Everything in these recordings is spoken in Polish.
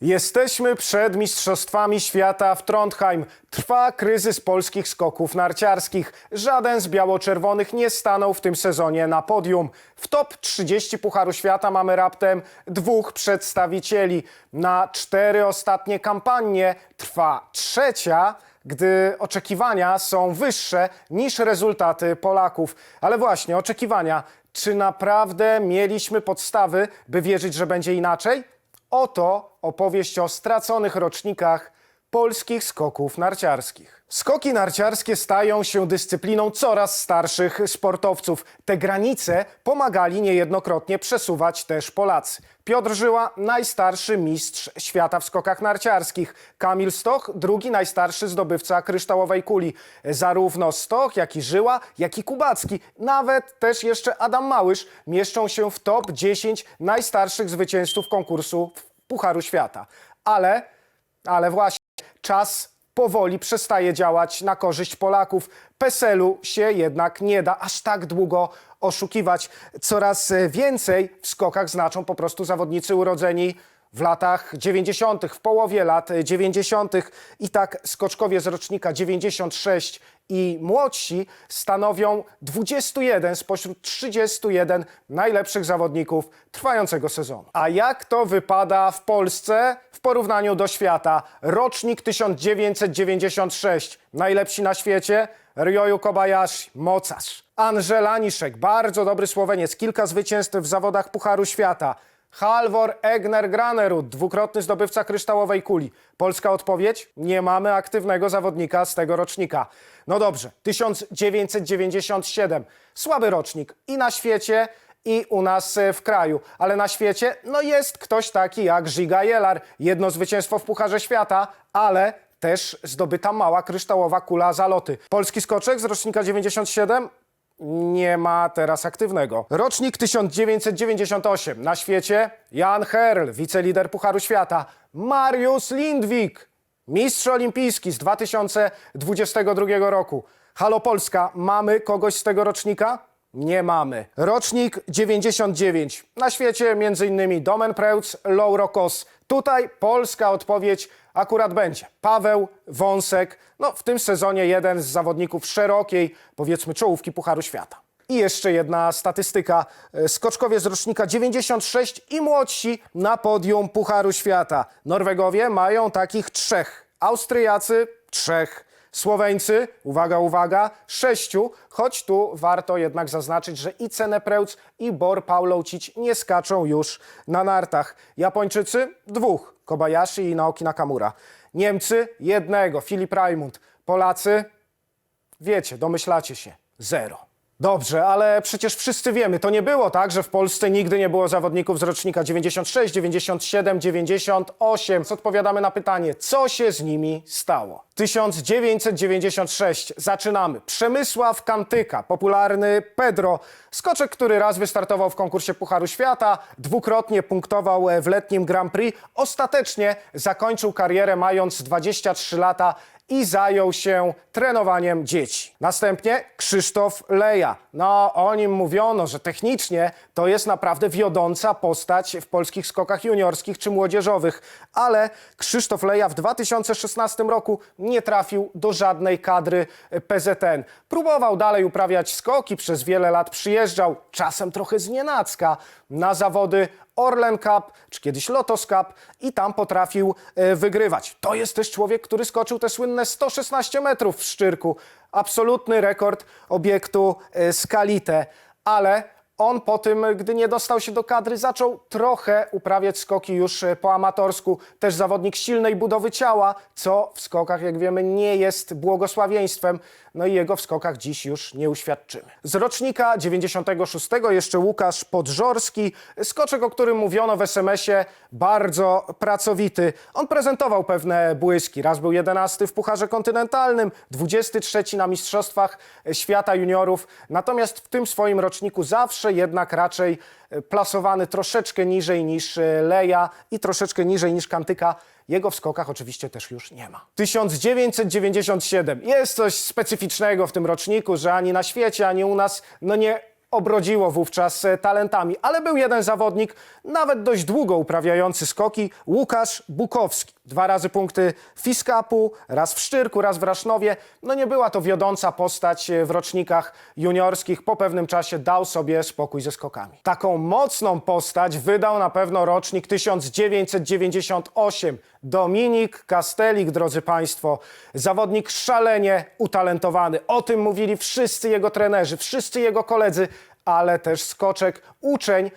Jesteśmy przed Mistrzostwami Świata w Trondheim. Trwa kryzys polskich skoków narciarskich. Żaden z biało-czerwonych nie stanął w tym sezonie na podium. W top 30 Pucharu Świata mamy raptem dwóch przedstawicieli. Na cztery ostatnie kampanie trwa trzecia, gdy oczekiwania są wyższe niż rezultaty Polaków. Ale właśnie, oczekiwania. Czy naprawdę mieliśmy podstawy, by wierzyć, że będzie inaczej? Oto opowieść o straconych rocznikach polskich skoków narciarskich. Skoki narciarskie stają się dyscypliną coraz starszych sportowców. Te granice pomagali niejednokrotnie przesuwać też Polacy. Piotr Żyła, najstarszy mistrz świata w skokach narciarskich. Kamil Stoch, drugi najstarszy zdobywca kryształowej kuli. Zarówno Stoch, jak i Żyła, jak i Kubacki, nawet też jeszcze Adam Małysz mieszczą się w top 10 najstarszych zwycięzców konkursu Pucharu Świata. Ale, ale właśnie, czas powoli przestaje działać na korzyść Polaków. PESEL-u się jednak nie da aż tak długo oszukiwać. Coraz więcej w skokach znaczą po prostu zawodnicy urodzeni w latach 90., w połowie lat 90. I tak skoczkowie z rocznika 96 i młodsi stanowią 21 spośród 31 najlepszych zawodników trwającego sezonu. A jak to wypada w Polsce w porównaniu do świata? Rocznik 1996, najlepsi na świecie, Ryoyu Kobayashi, mocarz. Angela Niszek, bardzo dobry Słoweniec, kilka zwycięstw w zawodach Pucharu Świata. Halvor Egner Granerud, dwukrotny zdobywca kryształowej kuli. Polska odpowiedź? Nie mamy aktywnego zawodnika z tego rocznika. No dobrze, 1997. Słaby rocznik i na świecie, i u nas e, w kraju. Ale na świecie, no jest ktoś taki jak Żyga Jelar. Jedno zwycięstwo w Pucharze Świata, ale też zdobyta mała kryształowa kula zaloty. Polski skoczek z rocznika 97? Nie ma teraz aktywnego. Rocznik 1998. Na świecie Jan Herl, wicelider Pucharu Świata. Mariusz Lindwik, mistrz olimpijski z 2022 roku. Halo Polska, mamy kogoś z tego rocznika? Nie mamy. Rocznik 99. Na świecie m.in. Domen Preutz, Lauro. Tutaj polska odpowiedź akurat będzie. Paweł Wąsek, no w tym sezonie jeden z zawodników szerokiej, powiedzmy, czołówki Pucharu Świata. I jeszcze jedna statystyka. E, Skoczkowie z rocznika 96 i młodsi na podium Pucharu Świata. Norwegowie mają takich trzech. Austriacy trzech. Słoweńcy, uwaga, uwaga, sześciu, choć tu warto jednak zaznaczyć, że i Cene Preutz i Bor Pauloucic nie skaczą już na nartach. Japończycy dwóch, Kobayashi i Naoki Nakamura. Niemcy jednego, Filip Raimund. Polacy, wiecie, domyślacie się, zero. Dobrze, ale przecież wszyscy wiemy, to nie było tak, że w Polsce nigdy nie było zawodników z rocznika 96, 97, 98. Odpowiadamy na pytanie, co się z nimi stało. 1996. Zaczynamy. Przemysław Kantyka, popularny Pedro. Skoczek, który raz wystartował w konkursie Pucharu Świata, dwukrotnie punktował w letnim Grand Prix. Ostatecznie zakończył karierę mając 23 lata i zajął się trenowaniem dzieci. Następnie Krzysztof Leja. No, o nim mówiono, że technicznie to jest naprawdę wiodąca postać w polskich skokach juniorskich czy młodzieżowych, ale Krzysztof Leja w 2016 roku nie trafił do żadnej kadry PZN. Próbował dalej uprawiać skoki, przez wiele lat przyjeżdżał, czasem trochę znienacka, na zawody Orlen Cup, czy kiedyś Lotos Cup i tam potrafił e, wygrywać. To jest też człowiek, który skoczył te słynne 116 metrów w Szczyrku. Absolutny rekord obiektu e, Skalite, ale on po tym, gdy nie dostał się do kadry, zaczął trochę uprawiać skoki już e, po amatorsku. Też zawodnik silnej budowy ciała, co w skokach, jak wiemy, nie jest błogosławieństwem. No i jego w skokach dziś już nie uświadczymy. Z rocznika 96 jeszcze Łukasz Podżorski, skoczek, o którym mówiono w SMS-ie, bardzo pracowity. On prezentował pewne błyski. Raz był 11 w Pucharze Kontynentalnym, 23 na Mistrzostwach Świata Juniorów. Natomiast w tym swoim roczniku zawsze jednak raczej e, plasowany troszeczkę niżej niż e, Leja i troszeczkę niżej niż Kantyka. Jego w skokach oczywiście też już nie ma. 1997. Jest coś specyficznego w tym roczniku, że ani na świecie, ani u nas no nie obrodziło wówczas e, talentami, ale był jeden zawodnik, nawet dość długo uprawiający skoki, Łukasz Bukowski. Dwa razy punkty Fiskapu, raz w Szczyrku, raz w Rasznowie. No nie była to wiodąca postać e, w rocznikach juniorskich. Po pewnym czasie dał sobie spokój ze skokami. Taką mocną postać wydał na pewno rocznik 1998. Dominik Kastelik, drodzy Państwo, zawodnik szalenie utalentowany. O tym mówili wszyscy jego trenerzy, wszyscy jego koledzy, ale też skoczek, uczeń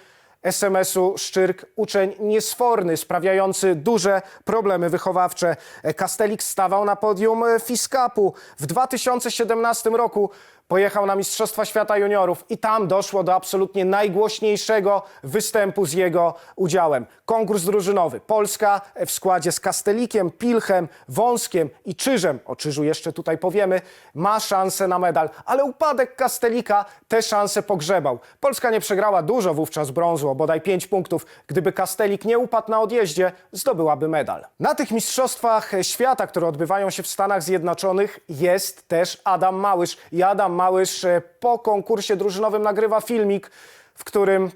SMS-u Szczyrk, uczeń niesforny, sprawiający duże problemy wychowawcze. Kastelik stawał na podium Fiskapu. W 2017 roku pojechał na Mistrzostwa Świata Juniorów i tam doszło do absolutnie najgłośniejszego występu z jego udziałem. Konkurs drużynowy. Polska w składzie z Kastelikiem, Pilchem, Wąskiem i Czyżem, o Czyżu jeszcze tutaj powiemy, ma szansę na medal, ale upadek Kastelika te szanse pogrzebał. Polska nie przegrała dużo wówczas brązu, o bodaj 5 punktów. Gdyby Kastelik nie upadł na odjeździe, zdobyłaby medal. Na tych Mistrzostwach Świata, które odbywają się w Stanach Zjednoczonych, jest też Adam Małysz. I Adam Małysz e, po konkursie drużynowym nagrywa filmik, w którym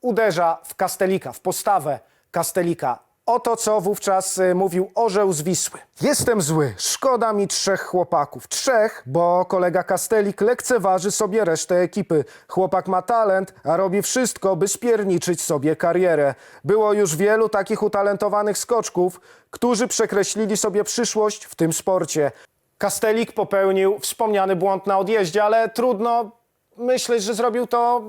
uderza w Kastelika, w postawę Kastelika. Oto co wówczas e, mówił orzeł z Wisły. Jestem zły, szkoda mi trzech chłopaków. Trzech, bo kolega Kastelik lekceważy sobie resztę ekipy. Chłopak ma talent, a robi wszystko, by spierniczyć sobie karierę. Było już wielu takich utalentowanych skoczków, którzy przekreślili sobie przyszłość w tym sporcie. Kastelik popełnił wspomniany błąd na odjeździe, ale trudno myśleć, że zrobił to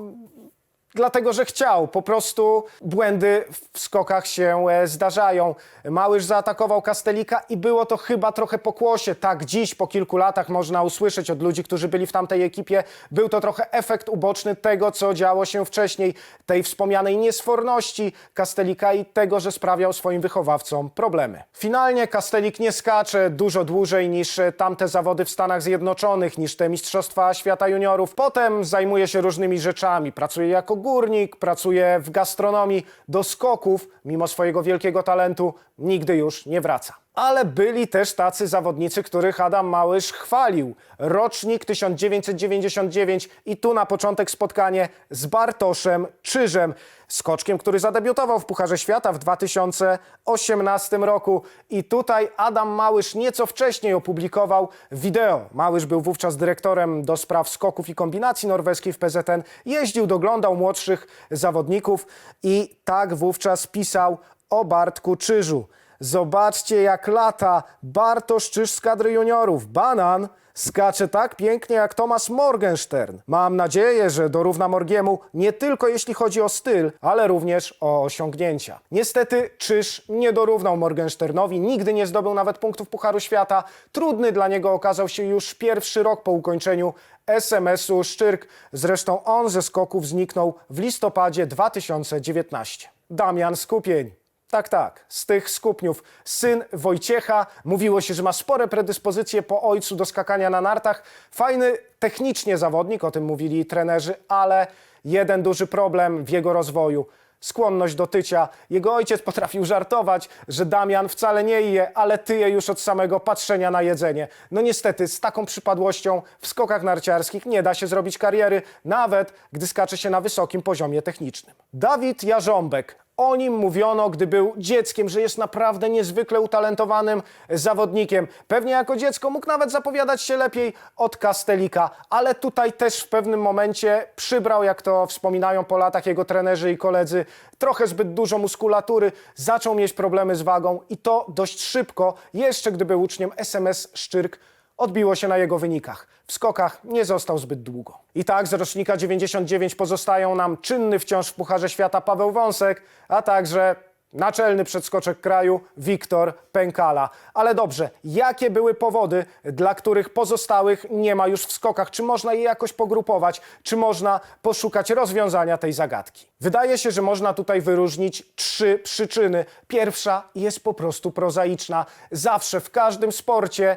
dlatego, że chciał. Po prostu błędy w skokach się e, zdarzają. Małysz zaatakował Kastelika i było to chyba trochę pokłosie. Tak dziś, po kilku latach można usłyszeć od ludzi, którzy byli w tamtej ekipie, był to trochę efekt uboczny tego, co działo się wcześniej, tej wspomnianej niesforności Kastelika i tego, że sprawiał swoim wychowawcom problemy. Finalnie Kastelik nie skacze dużo dłużej niż e, tamte zawody w Stanach Zjednoczonych, niż te Mistrzostwa Świata Juniorów. Potem zajmuje się różnymi rzeczami. Pracuje jako górnik, pracuje w gastronomii. Do skoków, mimo swojego wielkiego talentu, nigdy już nie wraca. Ale byli też tacy zawodnicy, których Adam Małysz chwalił. Rocznik 1999 i tu na początek spotkanie z Bartoszem Czyżem, skoczkiem, który zadebiutował w Pucharze Świata w 2018 roku. I tutaj Adam Małysz nieco wcześniej opublikował wideo. Małysz był wówczas dyrektorem do spraw skoków i kombinacji norweskiej w PZN. Jeździł, doglądał młodszych zawodników i tak wówczas pisał o Bartku Czyżu. Zobaczcie jak lata Bartosz Czyż z kadry juniorów. Banan skacze tak pięknie jak Thomas Morgenstern. Mam nadzieję, że dorówna Morgiemu nie tylko jeśli chodzi o styl, ale również o osiągnięcia. Niestety Czyż nie dorównał Morgensternowi, nigdy nie zdobył nawet punktów Pucharu Świata. Trudny dla niego okazał się już pierwszy rok po ukończeniu SMS-u Szczyrk. Zresztą on ze skoków zniknął w listopadzie 2019. Damian Skupień. Tak, tak, z tych skupniów. Syn Wojciecha. Mówiło się, że ma spore predyspozycje po ojcu do skakania na nartach. Fajny technicznie zawodnik, o tym mówili trenerzy, ale jeden duży problem w jego rozwoju. Skłonność do tycia. Jego ojciec potrafił żartować, że Damian wcale nie je, ale tyje już od samego patrzenia na jedzenie. No niestety, z taką przypadłością w skokach narciarskich nie da się zrobić kariery, nawet gdy skacze się na wysokim poziomie technicznym. Dawid Jarząbek, o nim mówiono, gdy był dzieckiem, że jest naprawdę niezwykle utalentowanym zawodnikiem. Pewnie jako dziecko mógł nawet zapowiadać się lepiej od Kastelika, ale tutaj też w pewnym momencie przybrał, jak to wspominają po latach jego trenerzy i koledzy, trochę zbyt dużo muskulatury, zaczął mieć problemy z wagą i to dość szybko, jeszcze gdy był uczniem SMS Szczyrk, odbiło się na jego wynikach. W skokach nie został zbyt długo. I tak z rocznika 99 pozostają nam czynny wciąż w Pucharze Świata Paweł Wąsek, a także naczelny przedskoczek kraju Wiktor Pękala. Ale dobrze, jakie były powody, dla których pozostałych nie ma już w skokach? Czy można je jakoś pogrupować? Czy można poszukać rozwiązania tej zagadki? Wydaje się, że można tutaj wyróżnić trzy przyczyny. Pierwsza jest po prostu prozaiczna. Zawsze w każdym sporcie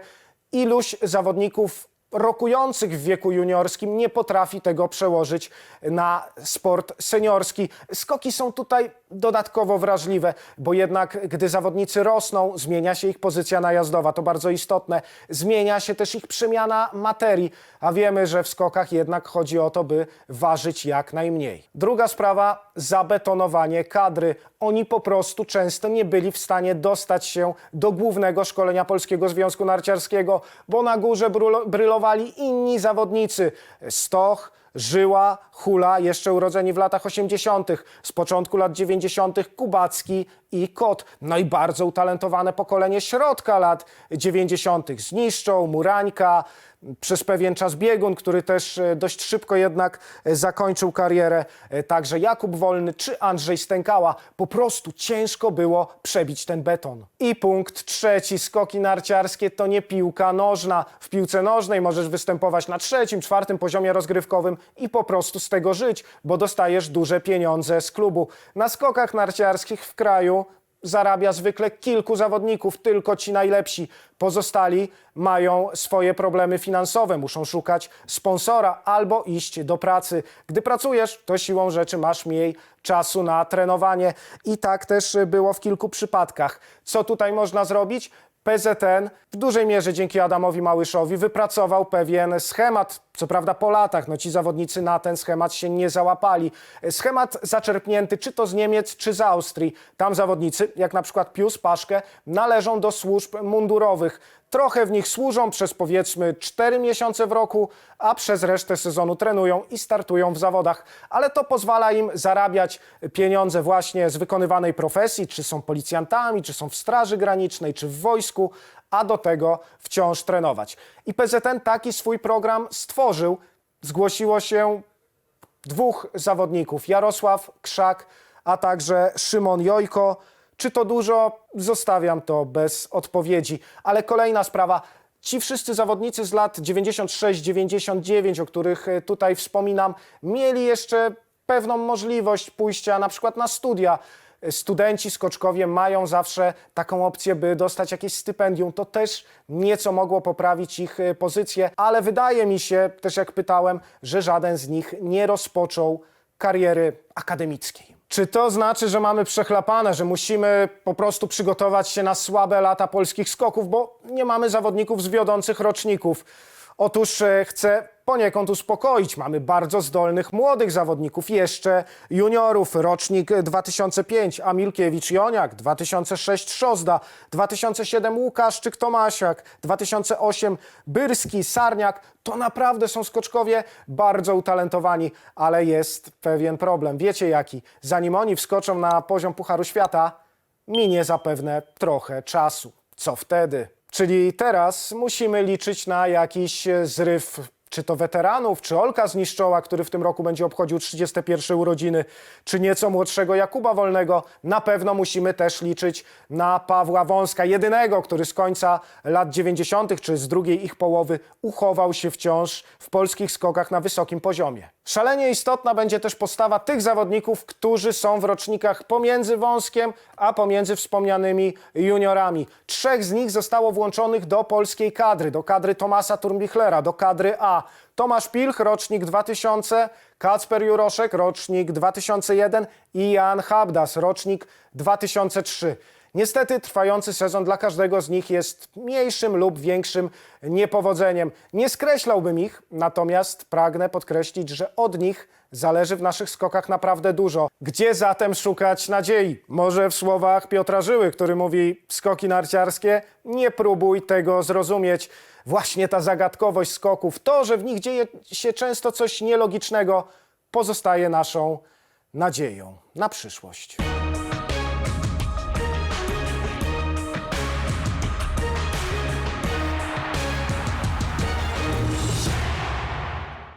iluś zawodników rokujących w wieku juniorskim nie potrafi tego przełożyć na sport seniorski. Skoki są tutaj dodatkowo wrażliwe, bo jednak gdy zawodnicy rosną, zmienia się ich pozycja najazdowa, to bardzo istotne. Zmienia się też ich przemiana materii, a wiemy, że w skokach jednak chodzi o to, by ważyć jak najmniej. Druga sprawa, zabetonowanie kadry. Oni po prostu często nie byli w stanie dostać się do głównego szkolenia Polskiego Związku Narciarskiego, bo na górze brylo- inni zawodnicy. Stoch, Żyła, Hula, jeszcze urodzeni w latach 80., z początku lat 90., Kubacki i Kot. No i bardzo utalentowane pokolenie środka lat 90. Zniszczą, Murańka, przez pewien czas Biegun, który też e, dość szybko jednak e, zakończył karierę. E, Także Jakub Wolny czy Andrzej Stękała. Po prostu ciężko było przebić ten beton. I punkt trzeci. Skoki narciarskie to nie piłka nożna. W piłce nożnej możesz występować na trzecim, czwartym poziomie rozgrywkowym i po prostu z tego żyć, bo dostajesz duże pieniądze z klubu. Na skokach narciarskich w kraju zarabia zwykle kilku zawodników, tylko ci najlepsi. Pozostali mają swoje problemy finansowe, muszą szukać sponsora albo iść do pracy. Gdy pracujesz, to siłą rzeczy masz mniej czasu na trenowanie. I tak też było w kilku przypadkach. Co tutaj można zrobić? PZN w dużej mierze dzięki Adamowi Małyszowi wypracował pewien schemat, co prawda po latach, no ci zawodnicy na ten schemat się nie załapali. Schemat zaczerpnięty czy to z Niemiec, czy z Austrii. Tam zawodnicy, jak na przykład Pius Paszkę, należą do służb mundurowych. Trochę w nich służą przez powiedzmy 4 miesiące w roku, a przez resztę sezonu trenują i startują w zawodach. Ale to pozwala im zarabiać pieniądze właśnie z wykonywanej profesji, czy są policjantami, czy są w Straży Granicznej, czy w wojsku, a do tego wciąż trenować. I PZN taki swój program stworzył. Zgłosiło się dwóch zawodników, Jarosław Krzak, a także Szymon Jojko. Czy to dużo? Zostawiam to bez odpowiedzi. Ale kolejna sprawa. Ci wszyscy zawodnicy z lat 96-99, o których e, tutaj wspominam, mieli jeszcze pewną możliwość pójścia na przykład na studia. Studenci, skoczkowie mają zawsze taką opcję, by dostać jakieś stypendium. To też nieco mogło poprawić ich e, pozycję, ale wydaje mi się, też jak pytałem, że żaden z nich nie rozpoczął kariery akademickiej. Czy to znaczy, że mamy przechlapane, że musimy po prostu przygotować się na słabe lata polskich skoków, bo nie mamy zawodników z wiodących roczników? Otóż e, chcę poniekąd uspokoić. Mamy bardzo zdolnych młodych zawodników, jeszcze juniorów, rocznik 2005, Amilkiewicz Joniak, 2006 Szozda, 2007 Łukaszczyk Tomasiak, 2008 Byrski, Sarniak. To naprawdę są skoczkowie bardzo utalentowani, ale jest pewien problem. Wiecie jaki? Zanim oni wskoczą na poziom Pucharu Świata, minie zapewne trochę czasu. Co wtedy? Czyli teraz musimy liczyć na jakiś e, zryw, czy to weteranów, czy Olka Zniszczoła, który w tym roku będzie obchodził 31 urodziny, czy nieco młodszego Jakuba Wolnego. Na pewno musimy też liczyć na Pawła Wąska, jedynego, który z końca lat 90., czy z drugiej ich połowy uchował się wciąż w polskich skokach na wysokim poziomie. Szalenie istotna będzie też postawa tych zawodników, którzy są w rocznikach pomiędzy Wąskiem, a pomiędzy wspomnianymi juniorami. Trzech z nich zostało włączonych do polskiej kadry, do kadry Tomasa Turmbichlera, do kadry A. Tomasz Pilch, rocznik 2000, Kacper Juroszek, rocznik 2001 i Jan Habdas, rocznik 2003. Niestety trwający sezon dla każdego z nich jest mniejszym lub większym niepowodzeniem. Nie skreślałbym ich, natomiast pragnę podkreślić, że od nich zależy w naszych skokach naprawdę dużo. Gdzie zatem szukać nadziei? Może w słowach Piotra Żyły, który mówi skoki narciarskie? Nie próbuj tego zrozumieć. Właśnie ta zagadkowość skoków, to, że w nich dzieje się często coś nielogicznego, pozostaje naszą nadzieją na przyszłość.